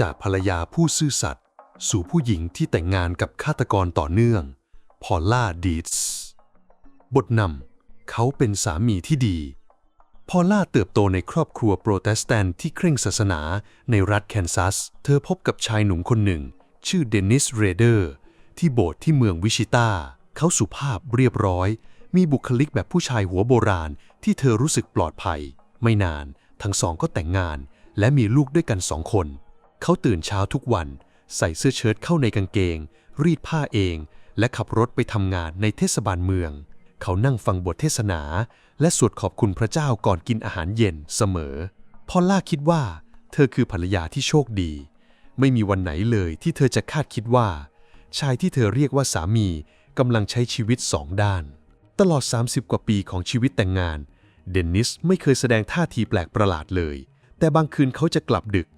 จากภรรยาผู้ซื่อสัตย์สู่ผู้หญิงที่แต่งงานกับฆาตกรต่อเนื่อง พอลล่าดีสบทนำเขาเป็นสามีที่ดี พอลล่าเติบโตในครอบครัวโปรเตสแตนต์ที่เคร่งศาสนาในรัฐแคนซัส เธอพบกับชายหนุ่มคนหนึ่ง ชื่อเดนิสเรเดอร์ ที่โบสถ์ที่เมืองวิชิตา เขาสุภาพเรียบร้อย มีบุคลิกแบบผู้ชายหัวโบราณ ที่เธอรู้สึกปลอดภัย ไม่นาน ทั้งสองก็แต่งงาน และมีลูกด้วยกันสองคน เขาตื่นเช้าทุกวัน ใส่เสื้อเชิ้ตเข้าในกางเกง รีดผ้าเอง และขับรถไปทำงานในเทศบาลเมือง เขานั่งฟังบทเทศนา และสวดขอบคุณพระเจ้าก่อนกินอาหารเย็นเสมอ พอลล่าคิดว่า เธอคือภรรยาที่โชคดี ไม่มีวันไหนเลยที่เธอจะคาดคิดว่า ชายที่เธอเรียกว่าสามีกำลังใช้ชีวิตสองด้าน ตลอด 30 กว่าปีของชีวิตแต่งงาน เดนนิสไม่เคยแสดงท่าทีแปลกประหลาดเลย แต่บางคืนเขาจะกลับดึก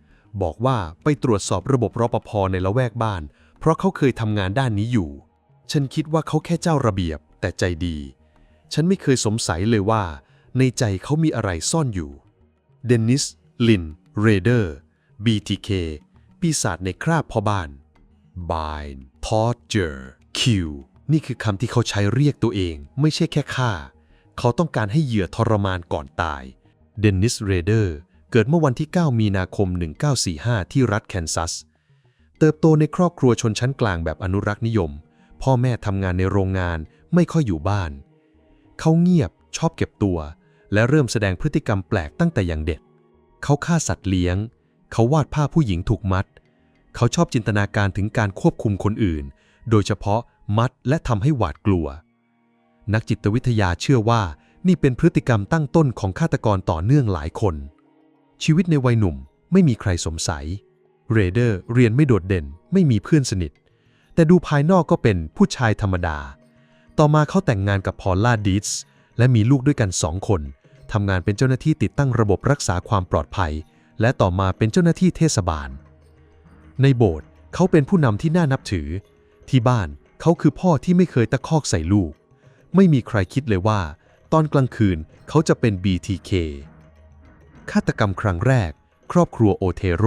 บอกว่าไปตรวจสอบระบบรปภในละแวกบ้าน เพราะเขาเคยทำงานด้านนี้อยู่ ฉันคิดว่าเขาแค่เจ้าระเบียบ แต่ใจดี ฉันไม่เคยสงสัยเลยว่า ในใจเขามีอะไรซ่อนอยู่ เดนนิส ลิน เรเดอร์ BTK ปีศาจในคราบพ่อบ้าน Bind Torture Kill นี่คือคำที่เขาใช้เรียกตัวเอง ไม่ใช่แค่ฆ่า เขาต้องการให้เหยื่อทรมานก่อนตาย เดนนิส เรเดอร์ กิดเมื่อวันที่ 9 มีนาคม 1945 ที่รัฐแคนซัส เติบโตในครอบครัวชนชั้นกลางแบบอนุรักษ์นิยม พ่อแม่ทำงานในโรงงานไม่ค่อยอยู่บ้าน เขาเงียบชอบเก็บตัว และเริ่มแสดงพฤติกรรมแปลกตั้งแต่อย่างเด็ก เขาฆ่าสัตว์เลี้ยง เขาวาดภาพผู้หญิงถูกมัด เขาชอบจินตนาการถึงการควบคุมคนอื่น โดยเฉพาะมัดและทำให้หวาดกลัว นักจิตวิทยาเชื่อว่านี่เป็นพฤติกรรมตั้งต้นของฆาตกรต่อเนื่องหลายคน ชีวิตในวัยหนุ่มไม่มีใครสงสัย เรเดอร์เรียนไม่โดดเด่น ไม่มีเพื่อนสนิท แต่ดูภายนอกก็เป็นผู้ชายธรรมดา ต่อมาเขาแต่งงานกับพอลล่าดิสและมีลูกด้วยกันสองคนทำงานเป็นเจ้าหน้าที่ติดตั้งระบบรักษาความปลอดภัย และต่อมาเป็นเจ้าหน้าที่เทศบาล ในโบสถ์เขาเป็นผู้นำที่น่านับถือ ที่บ้านเขาคือพ่อที่ไม่เคยตะคอกใส่ลูก ไม่มีใครคิดเลยว่า ตอนกลางคืนเขาจะเป็น BTK ฆาตกรรมครั้งแรก ครอบครัวโอเทโร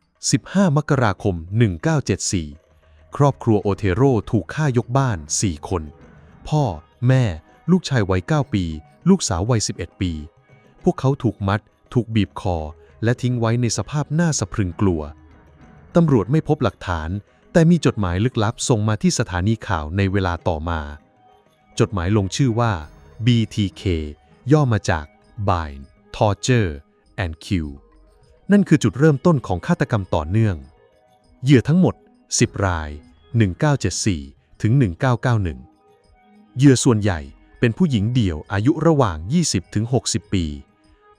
15 มกราคม 1974 ครอบครัวโอเทโรถูกฆ่ายกบ้าน 4 คน พ่อ แม่ ลูกชายวัย 9 ปี ลูกสาววัย 11 ปี พวกเขาถูกมัด ถูกบีบคอ และทิ้งไว้ในสภาพน่าสะพรึงกลัว ตำรวจไม่พบหลักฐาน แต่มีจดหมายลึกลับส่งมาที่สถานีข่าวในเวลาต่อมา จดหมายลงชื่อว่า BTK ย่อมาจาก Bind Torture and Kill นั่นคือจุดเริ่มต้นของฆาตกรรมต่อเนื่อง เหยื่อทั้งหมด 10 ราย 1974 ถึง 1991 เหยื่อส่วนใหญ่เป็นผู้หญิงเดี่ยวอายุระหว่าง 20 ถึง 60 ปี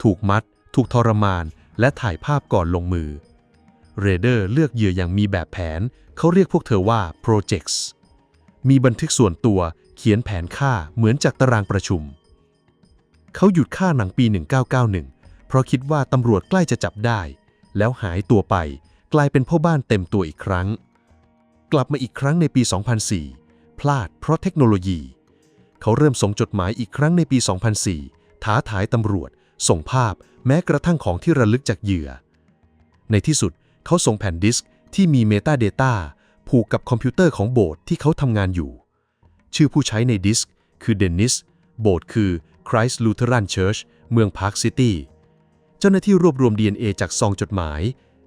ถูกมัด ถูกทรมาน และถ่ายภาพก่อนลงมือ เรเดอร์เลือกเหยื่ออย่างมีแบบแผน เขาเรียกพวกเธอว่า projects มีบันทึกส่วนตัวเขียนแผนฆ่าเหมือนจากตารางประชุม เขาหยุดฆ่าหนังปี 1991 เพราะคิดว่าตำรวจใกล้จะจับได้ แล้วหายตัวไป กลายเป็นพ่อบ้านเต็มตัวอีกครั้ง กลับมาอีกครั้งในปี 2004 พลาดเพราะเทคโนโลยี เขาเริ่มส่งจดหมายอีกครั้งในปี 2004 ท้าทายตำรวจ ส่งภาพแม้กระทั่งของที่ระลึกจากเหยื่อ ในที่สุดเขาส่งแผ่นดิสก์ที่มีเมตาเดต้าผูกกับคอมพิวเตอร์ของโบสถ์ที่เขาทำงานอยู่ ชื่อผู้ใช้ในดิสก์คือเดนนิส โบสถ์คือ Christ Lutheran Church เมืองพาร์คซิตี้ เจ้าหน้าที่รวบรวม DNA จากซองจดหมาย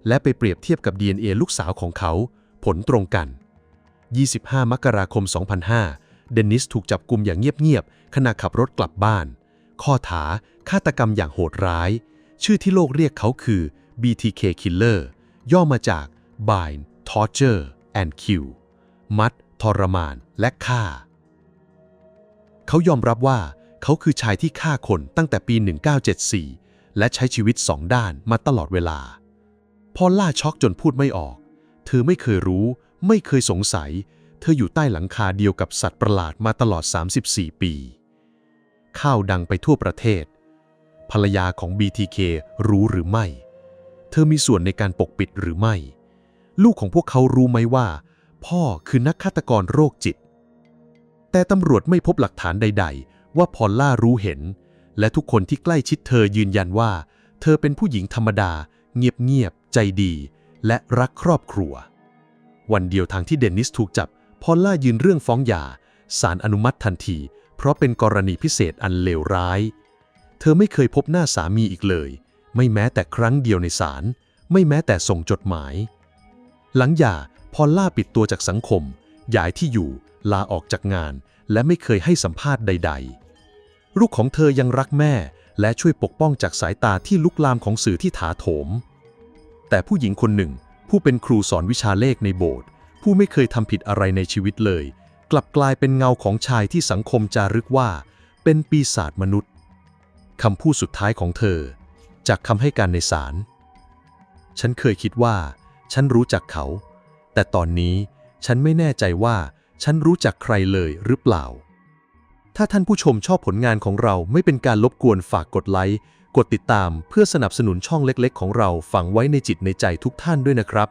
และไปเปรียบเทียบกับ DNA ลูกสาวของเขา ผลตรงกัน 25 มกราคม 2005 เดนนิสถูกจับกลุมอย่างเงียบๆ ขณะขับรถกลับบ้าน ข้อหาฆาตกรรมอย่างโหดร้าย ชื่อที่โลกเรียกเขาคือ BTK Killer ย่อมาจาก Bind Torture and Kill มัด ทรมาน และฆ่า เขายอมรับว่า เขาคือชายที่ฆ่าคนตั้งแต่ปี 1974 และใช้ชีวิตสองด้านมาตลอดเวลา พอล่าช็อกจนพูดไม่ออก เธอไม่เคยรู้ ไม่เคยสงสัย เธออยู่ใต้หลังคาเดียวกับสัตว์ประหลาดมาตลอด 34 ปีข่าวดังไปทั่วประเทศ ภรรยาของ BTK รู้หรือไม่ เธอมีส่วนในการปกปิดหรือไม่ ลูกของพวกเขารู้ไหมว่า พ่อคือนักฆาตกรโรคจิต แต่ตำรวจไม่พบหลักฐานใด ๆ ว่าพอลล่ารู้เห็น และทุกคนที่ใกล้ชิดเธอยืนยันว่า เธอเป็นผู้หญิงธรรมดา เงียบๆใจดี และรักครอบครัว วันเดียวทางที่เดนนิสถูกจับ พอลล่ายืนเรื่องฟ้องหย่าศาลอนุมัติทันที เพราะเป็นกรณีพิเศษอันเลวร้าย เธอไม่เคยพบหน้าสามีอีกเลย ไม่แม้แต่ครั้งเดียวในศาลไม่แม้แต่ส่งจดหมาย หลังหย่าพอลล่าปิดตัวจากสังคมย้ายที่อยู่ ลาออกจากงาน และไม่เคยให้สัมภาษณ์ใด ๆ ลูกของเธอยังรักแม่ และช่วยปกป้องจากสายตาที่ลุกลามของสื่อที่ถาโถม แต่ผู้หญิงคนหนึ่ง ผู้เป็นครูสอนวิชาเลขในโบสถ์ผู้ไม่เคยทำผิดอะไรในชีวิตเลย กลับกลายเป็นเงาของชายที่สังคมจารึกว่า เป็นปีศาจมนุษย์คำพูดสุดท้ายของเธอ จากคำให้การในศาลฉันเคยคิดว่า ฉันรู้จักเขา แต่ตอนนี้ฉันไม่แน่ใจว่าฉันรู้จักใครเลยหรือเปล่า ถ้าท่านผู้ชมชอบผลงานของเราไม่เป็นการลบกวนฝากกดไลค์ กดติดตามเพื่อสนับสนุนช่องเล็กๆ ของเราฝังไว้ในจิตในใจทุกท่านด้วยนะครับ